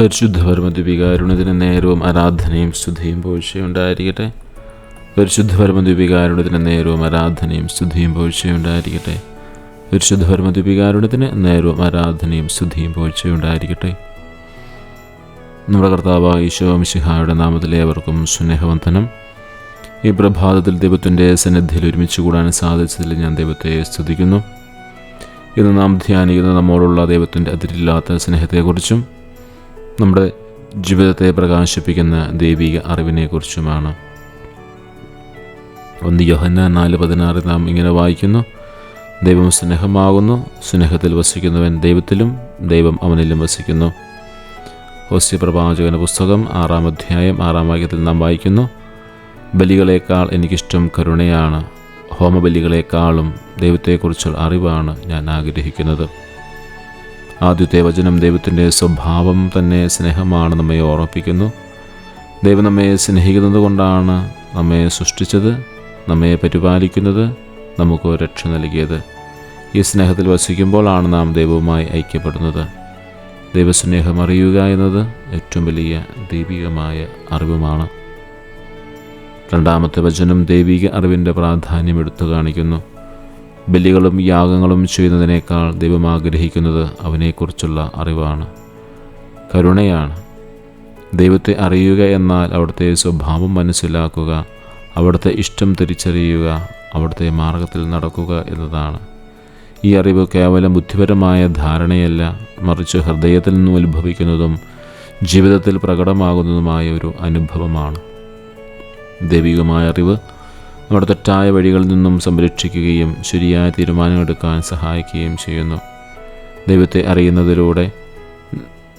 പരിശുദ്ധ പരമദ്വികാരുണത്തിന് നേരവും ആരാധനയും സ്തുതിയും പോഴ്ചയുണ്ടായിരിക്കട്ടെ. പരിശുദ്ധ പരമദ്വികാരുണത്തിന് നേരവും ആരാധനയും സ്തുതിയും പോഴ്ചയുണ്ടായിരിക്കട്ടെ. പരിശുദ്ധ പരമദ്വികാരുണത്തിന് നേരവും ആരാധനയും സ്തുതിയും പോഴ്ചയുണ്ടായിരിക്കട്ടെ. നമ്മുടെ കർത്താവ് ഈശോ മിശിഹായുടെ നാമത്തിലെ അവർക്കും സ്നേഹവന്ദനം. ഈ പ്രഭാതത്തിൽ ദൈവത്തിന്റെ സന്നിധിയിൽ ഒരുമിച്ച് കൂടാൻ സാധിച്ചതിൽ ഞാൻ ദൈവത്തെ സ്തുതിക്കുന്നു. ഇന്ന് നാം ധ്യാനിക്കുന്ന നമ്മോടുള്ള ദൈവത്തിന്റെ അതിരില്ലാത്ത സ്നേഹത്തെക്കുറിച്ചും നമ്മുടെ ജീവിതത്തെ പ്രകാശിപ്പിക്കുന്ന ദൈവിക അറിവിനെക്കുറിച്ചുമാണ്. ഒന്ന് യോഹന്ന നാല് പതിനാറ് നാം ഇങ്ങനെ വായിക്കുന്നു. ദൈവം സ്നേഹമാകുന്നു സ്നേഹത്തിൽ വസിക്കുന്നവൻ ദൈവത്തിലും ദൈവം അവനിലും വസിക്കുന്നു. ഹോസ്യ പ്രവാചകന പുസ്തകം ആറാം അധ്യായം ആറാം വാക്യത്തിൽ നാം വായിക്കുന്നു. ബലികളേക്കാൾ എനിക്കിഷ്ടം കരുണയാണ്. ഹോമബലികളെക്കാളും ദൈവത്തെക്കുറിച്ചുള്ള അറിവാണ് ഞാൻ ആഗ്രഹിക്കുന്നത്. ആദ്യത്തെ വചനം ദൈവത്തിന്റെ സ്വഭാവം തന്നെ സ്നേഹമാണ് നമ്മെ ഓർമ്മിപ്പിക്കുന്നു. ദൈവം നമ്മെ സ്നേഹിക്കുന്നത് കൊണ്ടാണ് നമ്മെ സൃഷ്ടിച്ചത് നമ്മെ പരിപാലിക്കുന്നത് നമുക്ക് രക്ഷ നൽകിയത്. ഈ സ്നേഹത്തിൽ വസിക്കുമ്പോഴാണ് നാം ദൈവവുമായി ഐക്യപ്പെടുന്നത്. ദൈവസ്നേഹം അറിയുക എന്നത് ഏറ്റവും വലിയ ദൈവികമായ അറിവുമാണ്. രണ്ടാമത്തെ വചനം ദൈവിക അറിവിന്റെ പ്രാധാന്യം എടുത്തു കാണിക്കുന്നു. ബലികളും യാഗങ്ങളും ചെയ്യുന്നതിനേക്കാൾ ദൈവം ആഗ്രഹിക്കുന്നത് അവനെക്കുറിച്ചുള്ള അറിവാണ്. കരുണയാണ്. ദൈവത്തെ അറിയുക എന്നാൽ അവിടുത്തെ സ്വഭാവം മനസ്സിലാക്കുക അവിടുത്തെ ഇഷ്ടം തിരിച്ചറിയുക അവിടുത്തെ മാർഗത്തിൽ നടക്കുക എന്നതാണ്. ഈ അറിവ് കേവലം ബുദ്ധിപരമായ ധാരണയല്ല മറിച്ച് ഹൃദയത്തിൽ നിന്നും ഉത്ഭവിക്കുന്നതും ജീവിതത്തിൽ പ്രകടമാകുന്നതുമായ ഒരു അനുഭവമാണ്. ദൈവികമായ അറിവ് നമ്മുടെ തെറ്റായ വഴികളിൽ നിന്നും സംരക്ഷിക്കുകയും ശരിയായ തീരുമാനങ്ങളെടുക്കാൻ സഹായിക്കുകയും ചെയ്യുന്നു. ദൈവത്തെ അറിയുന്നതിലൂടെ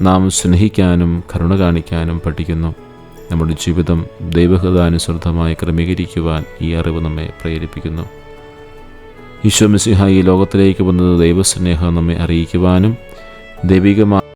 നാം സ്നേഹിക്കാനും കരുണ കാണിക്കാനും പഠിക്കുന്നു. നമ്മുടെ ജീവിതം ദൈവഹൃതാനുസൃതമായി ക്രമീകരിക്കുവാൻ ഈ അറിവ് നമ്മെ പ്രേരിപ്പിക്കുന്നു. ഈശോ മിസിഹ ഈ ലോകത്തിലേക്ക് വന്നത് ദൈവസ്നേഹം നമ്മെ അറിയിക്കുവാനും ദൈവികമായ